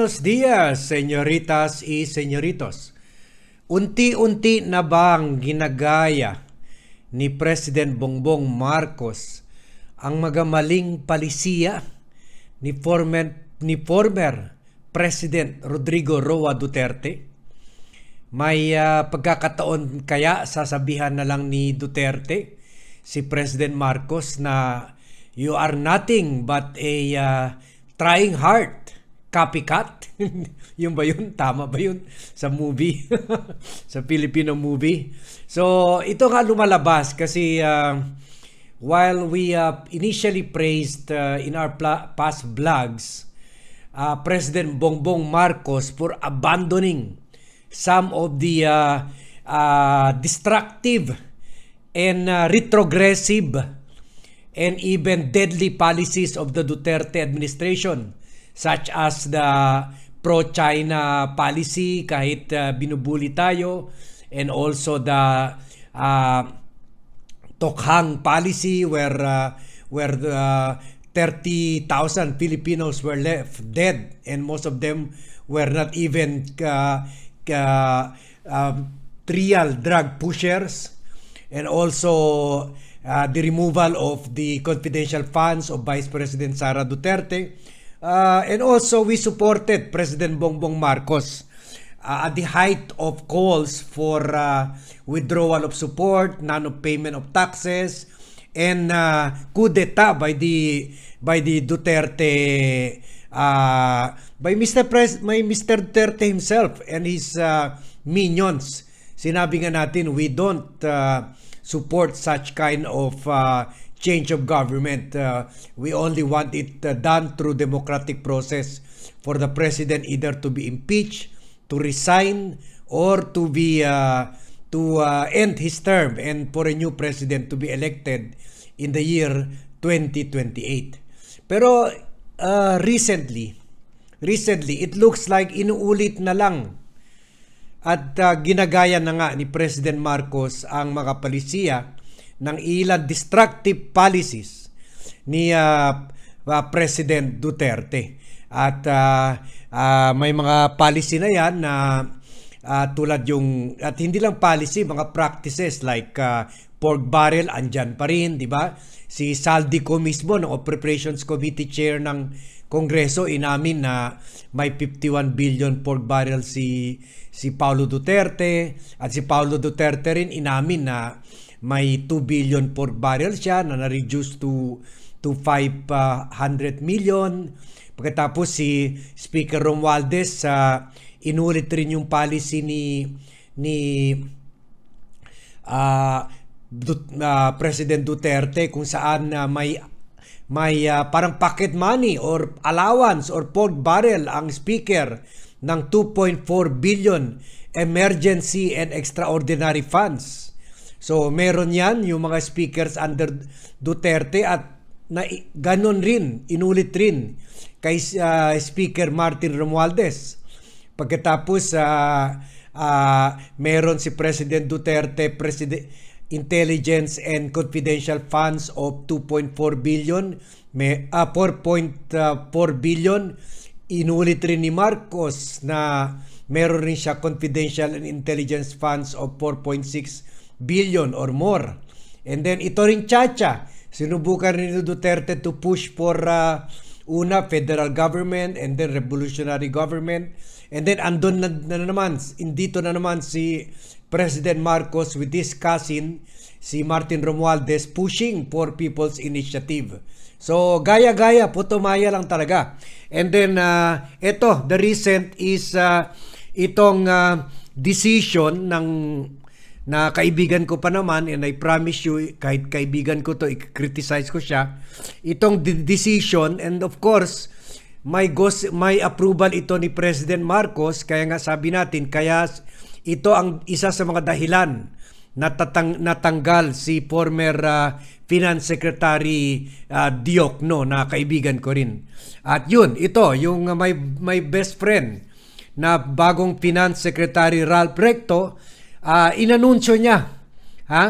Buenos dias, señoritas y señoritos. Unti-unti na bang ginagaya ni President Bongbong Marcos ang magamaling palisiya ni former, ni former President Rodrigo Roa Duterte? May ah, pagkakataon kaya sasabihan na lang ni Duterte si President Marcos na you are nothing but a ah, trying hard copycat. yung ba yun? Tama ba yun? Sa movie? sa Filipino movie? So, ito nga lumalabas kasi ah, while we uh, initially praised uh, in our past vlogs uh, President Bongbong Marcos for abandoning some of the uh, uh, destructive and uh, retrogressive and even deadly policies of the Duterte administration such as the pro-China policy kahit uh, binubuli tayo and also the uh, Tokhang policy where uh, where uh, 30,000 Filipinos were left dead and most of them were not even uh, uh, um, trial drug pushers. And also uh, the removal of the confidential funds of Vice President Sara Duterte uh, and also we supported President Bongbong Marcos uh, at the height of calls for uh, withdrawal of support, non-payment of taxes, and uh, coup d'etat by the by the Duterte uh, by Mr. Pres by Mr. Duterte himself and his uh, minions. Sinabi nga natin we don't uh, support such kind of uh, change of government. Uh, we only want it uh, done through democratic process for the president either to be impeached, to resign, or to be uh, to uh, end his term and for a new president to be elected in the year 2028. Pero uh, recently, recently it looks like inuulit na lang at uh, ginagaya na nga ni President Marcos ang mga palisiya ng ilang destructive policies ni uh, uh, President Duterte. At uh, uh, may mga policy na yan na uh, tulad yung at hindi lang policy, mga practices like uh, pork barrel andyan pa rin, di ba? Si Saldico mismo ng Operations Committee Chair ng Kongreso inamin na may 51 billion pork barrel si si Paulo Duterte at si Paulo Duterte rin inamin na may 2 billion pork barrel siya na na-reduce to to 500 million. Pagkatapos si Speaker Romualdez uh, inulit rin yung policy ni ni uh, uh, President Duterte kung saan uh, may may uh, parang pocket money or allowance or pork barrel ang speaker ng 2.4 billion emergency and extraordinary funds. So meron yan yung mga speakers under Duterte at na ganon rin, inulit rin kay uh, Speaker Martin Romualdez. Pagkatapos uh, uh, meron si President Duterte President intelligence and confidential funds of 2.4 billion may uh, 4.4 billion inulit rin ni Marcos na meron rin siya confidential and intelligence funds of 4.6 billion or more and then ito rin Chacha sinubukan rin ni Duterte to push for uh, una federal government and then revolutionary government and then andon na, na naman indito na naman si President Marcos with his cousin si Martin Romualdez pushing for People's Initiative. So gaya-gaya, putumaya lang talaga. And then uh, ito, the recent is uh, itong uh, decision ng na kaibigan ko pa naman and I promise you kahit kaibigan ko to i-criticize ko siya itong decision and of course may gos may approval ito ni President Marcos kaya nga sabi natin kaya ito ang isa sa mga dahilan natatang natanggal si former uh, Finance Secretary uh, Diok no na kaibigan ko rin. At yun, ito yung uh, my my best friend na bagong Finance Secretary Ralph Recto uh, inanunsyo niya ha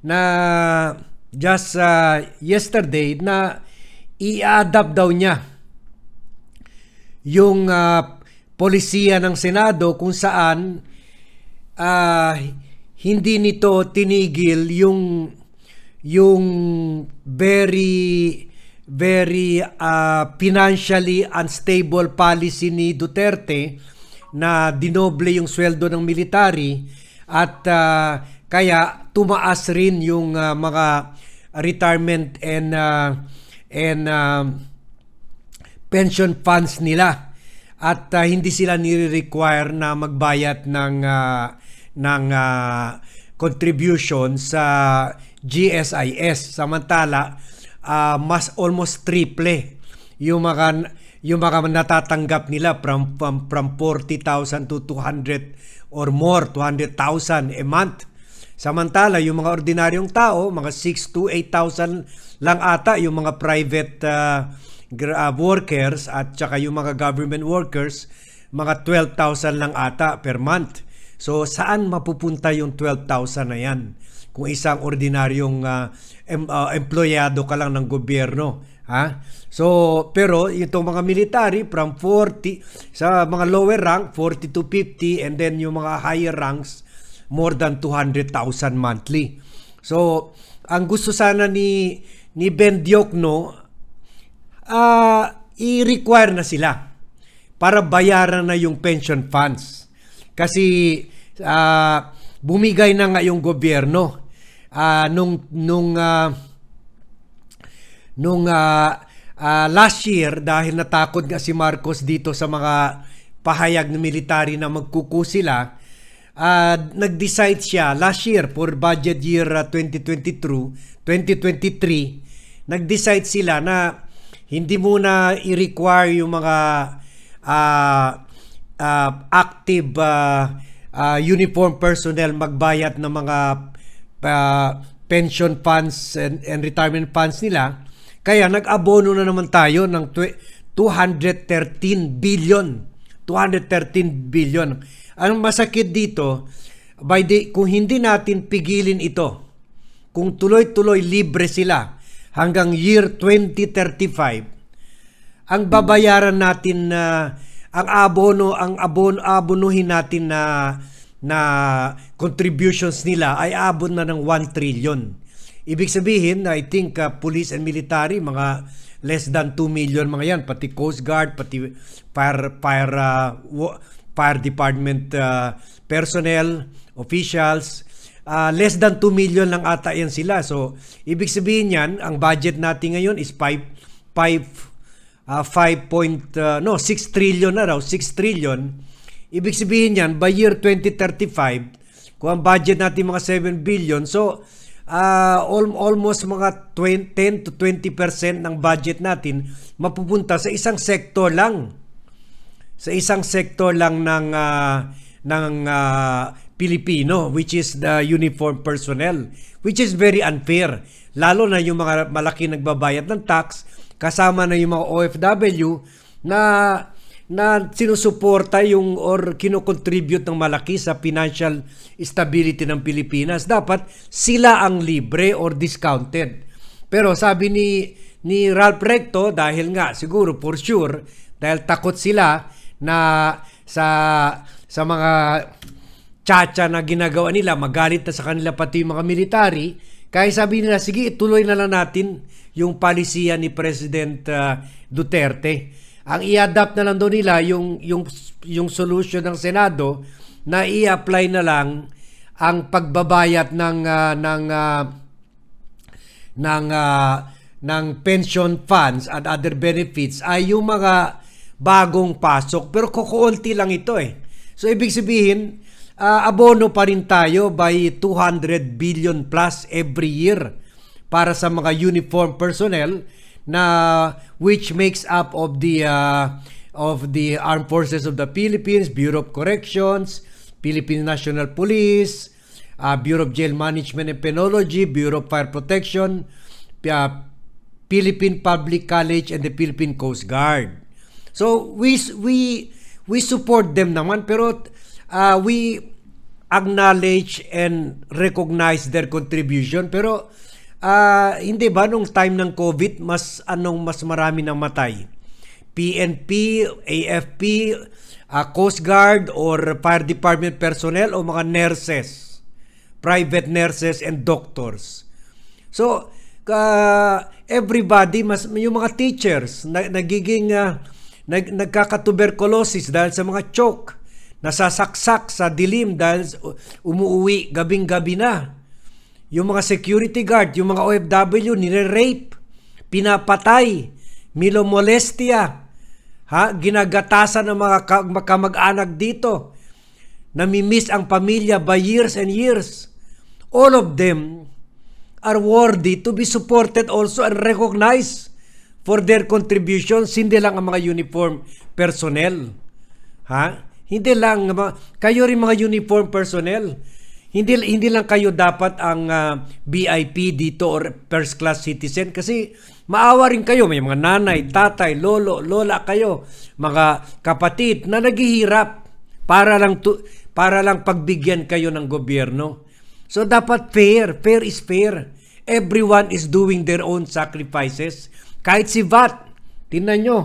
na just uh, yesterday na i-adapt daw niya yung uh, polisiya ng Senado kung saan ah, hindi nito tinigil yung yung very very ah, financially unstable policy ni Duterte na dinoble yung sweldo ng military at ah, kaya tumaas rin yung ah, mga retirement and ah, and ah, pension funds nila. At ah, hindi sila nire-require na magbayad ng ah, ng ah, contribution sa GSIS samantala ah, mas almost triple yung mga yung mga natatanggap nila from from, from 40,000 to 200 or more 200,000 a month Samantala, yung mga ordinaryong tao, mga 6 to 8,000 lang ata yung mga private uh, uh, workers at saka yung mga government workers, mga 12,000 lang ata per month. So, saan mapupunta yung 12,000 na yan? Kung isang ordinaryong uh, em- uh, empleyado ka lang ng gobyerno. Ha? So, pero itong mga military from 40 sa mga lower rank 40 to 50 and then yung mga higher ranks more than 200,000 monthly. So, ang gusto sana ni ni Ben Diokno ah i-require na sila para bayaran na yung pension funds. Kasi ah, bumigay na nga yung gobyerno ah, nung nung ah, nung ah, ah, last year dahil natakot nga si Marcos dito sa mga pahayag ng military na magkuku sila ah, nag-decide siya last year for budget year ah, 2022 2023 nag-decide sila na hindi muna i-require yung mga ah, ah, active ah, ah, uniform personnel magbayad ng mga ah, pension funds and, and retirement funds nila kaya nag-abono na naman tayo ng twe- 213 billion 213 billion ang masakit dito by the, kung hindi natin pigilin ito kung tuloy-tuloy libre sila hanggang year 2035 ang babayaran natin na ang abono ang abon abonuhin natin na na contributions nila ay abot na ng 1 trillion. Ibig sabihin, I think uh, police and military mga less than 2 million mga yan, pati Coast Guard, pati fire fire uh, fire department uh, personnel, officials, uh, less than 2 million lang ata yan sila. So, ibig sabihin yan, ang budget natin ngayon is 5 5 uh, 5 point, uh, no, 6 trillion na raw, 6 trillion. Ibig sabihin yan, by year 2035, kung ang budget natin mga 7 billion, so uh, al- almost mga 20, 10 to 20% ng budget natin mapupunta sa isang sektor lang. Sa isang sektor lang ng ah, ng ah, Pilipino which is the uniform personnel which is very unfair lalo na yung mga malaki nagbabayad ng tax kasama na yung mga OFW na na sinusuporta yung or kinocontribute ng malaki sa financial stability ng Pilipinas. Dapat sila ang libre or discounted. Pero sabi ni ni Ralph Recto dahil nga siguro for sure dahil takot sila na sa sa mga tsacha na ginagawa nila, magalit na sa kanila pati yung mga military, kaya sabi nila, sige, ituloy na lang natin yung palisiya ni President ah, Duterte. Ang i-adapt na lang doon nila yung, yung, yung solution ng Senado na i-apply na lang ang pagbabayad ng ah, ng ah, ng ah, ng pension funds at other benefits ay yung mga bagong pasok pero kukunti lang ito eh. So ibig sabihin ah, abono pa rin tayo by 200 billion plus every year para sa mga uniform personnel na which makes up of the ah, of the Armed Forces of the Philippines, Bureau of Corrections, Philippine National Police, ah, Bureau of Jail Management and Penology, Bureau of Fire Protection, ah, Philippine Public College and the Philippine Coast Guard. So we we we support them naman pero uh, we acknowledge and recognize their contribution pero uh, hindi ba nung time ng COVID mas anong mas marami nang matay PNP, AFP, uh, Coast Guard or Fire Department personnel o mga nurses, private nurses and doctors. So, ka everybody mas yung mga teachers na, nagiging uh, nag, nagkakatuberculosis dahil sa mga choke nasasaksak sa dilim dahil umuuwi gabing-gabi na. Yung mga security guard, yung mga OFW, nire-rape, pinapatay, milomolestia, ha? ginagatasan ng mga kamag-anak dito, namimiss ang pamilya by years and years. All of them are worthy to be supported also and recognized for their contributions, hindi lang ang mga uniform personnel. Ha? Hindi lang kayo rin mga uniform personnel. Hindi hindi lang kayo dapat ang uh, VIP dito or first class citizen kasi maawa rin kayo may mga nanay, tatay, lolo, lola kayo, mga kapatid na naghihirap para lang tu, para lang pagbigyan kayo ng gobyerno. So dapat fair, fair is fair. Everyone is doing their own sacrifices. Kahit si VAT, tingnan nyo,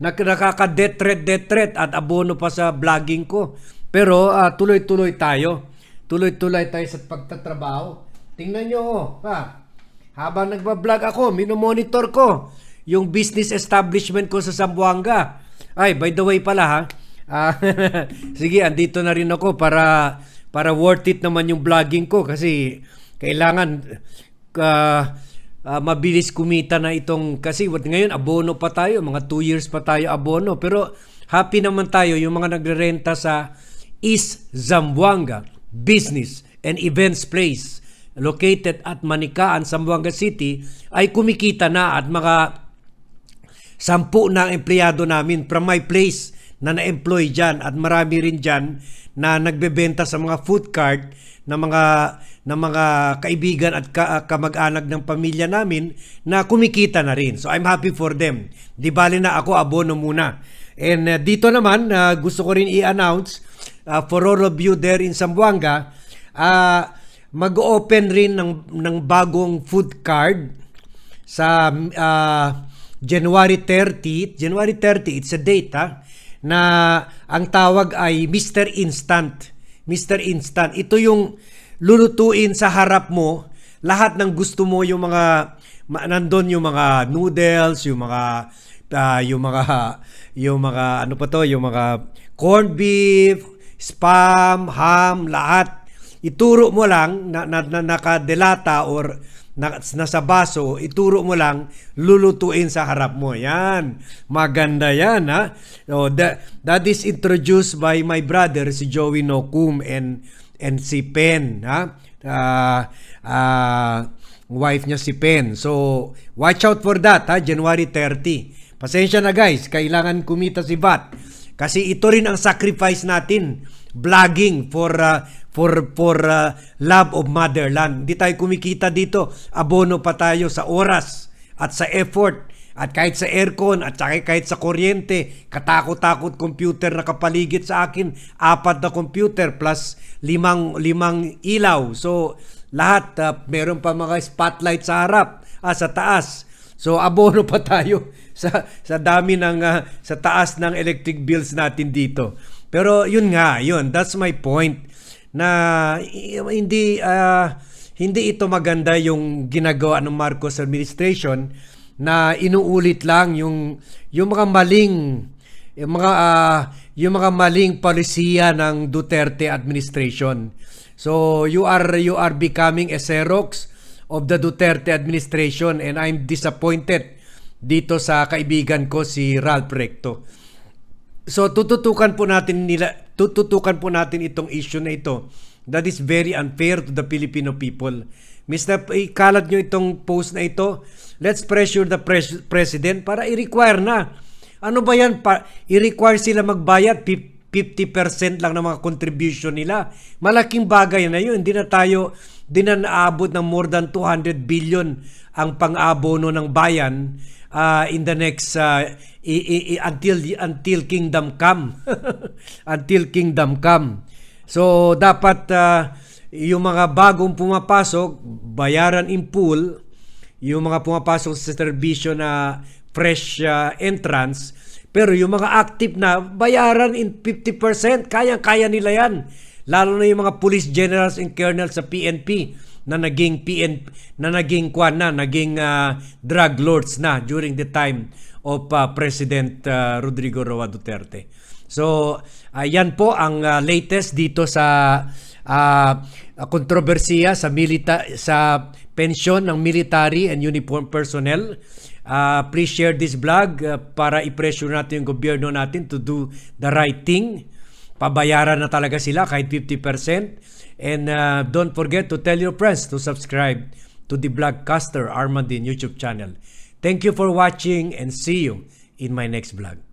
nakaka-detret-detret at abono pa sa vlogging ko. Pero uh, tuloy-tuloy tayo. Tuloy-tuloy tayo sa pagtatrabaho. Tingnan nyo, oh, ha? Habang nagba-vlog ako, minomonitor ko yung business establishment ko sa Zamboanga. Ay, by the way pala ha, uh, sige, andito na rin ako para para worth it naman yung vlogging ko kasi kailangan uh, uh, mabilis kumita na itong kasi ngayon abono pa tayo, mga 2 years pa tayo abono. Pero happy naman tayo yung mga nagrerenta sa East Zamboanga Business and Events Place located at Manikaan, Zamboanga City ay kumikita na at mga sampu na empleyado namin from my place na na-employ dyan at marami rin dyan na nagbebenta sa mga food cart na mga ng mga kaibigan at ka, kamag-anak ng pamilya namin na kumikita na rin. So I'm happy for them. Di bali na ako abono muna. And uh, dito naman uh, gusto ko rin i-announce uh, for all of you there in Zamboanga, uh, mag-open rin ng ng bagong food card sa uh, January 30. January 30, it's a date ha, na ang tawag ay Mr. Instant. Mr. Instant. Ito yung lulutuin sa harap mo lahat ng gusto mo yung mga nandun yung mga noodles, yung mga uh, yung mga yung mga ano pa to, yung mga corned beef, spam, ham, lahat. Ituro mo lang na, na, na nakadelata or na, nasa baso, ituro mo lang, lulutuin sa harap mo. Yan. Maganda yan, ha? So, that, that is introduced by my brother, si Joey Nokum and and si Pen, ha? Uh, uh, wife niya si Pen. So, watch out for that, ha? January 30. Pasensya na guys, kailangan kumita si Bat. Kasi ito rin ang sacrifice natin, vlogging for uh, for for uh, love of motherland. Hindi tayo kumikita dito, abono pa tayo sa oras at sa effort at kahit sa aircon at saka kahit sa kuryente, katakot-takot computer na kapaligid sa akin, apat na computer plus limang, limang ilaw. So, lahat, uh, meron pa mga spotlight sa harap, ah, sa taas. So, abono pa tayo sa, sa dami ng, uh, sa taas ng electric bills natin dito. Pero yun nga, yun, that's my point na hindi uh, hindi ito maganda yung ginagawa ng Marcos administration na inuulit lang yung yung mga maling yung mga uh, yung mga maling polisiya ng Duterte administration. So you are you are becoming a Xerox of the Duterte administration and I'm disappointed dito sa kaibigan ko si Ralph Recto. So tututukan po natin nila tututukan po natin itong issue na ito that is very unfair to the Filipino people. Mr. Ikalat nyo itong post na ito Let's pressure the pres- president para i-require na. Ano ba yan? Pa- i-require sila magbayad 50% lang ng mga contribution nila. Malaking bagay na yun. Hindi na tayo, hindi na ng more than 200 billion ang pang-abono ng bayan uh, in the next uh, i- i- until until kingdom come until kingdom come so dapat uh, yung mga bagong pumapasok bayaran in full yung mga pumapasok sa serbisyo na fresh uh, entrance, Pero yung mga active na, bayaran in 50%. Kayang-kaya nila yan. Lalo na yung mga police generals and colonels sa PNP na naging PN na naging kwan na, naging ah, drug lords na during the time of ah, President ah, Rodrigo Roa Duterte. So, ayan po ang ah, latest dito sa ah, kontrobersiya sa milita sa pensyon ng military and uniform personnel. Ah, please share this vlog ah, para i-pressure natin yung gobyerno natin to do the right thing. Pabayaran na talaga sila kahit 50%. And ah, don't forget to tell your friends to subscribe to the Vlogcaster Armandin YouTube channel. Thank you for watching and see you in my next vlog.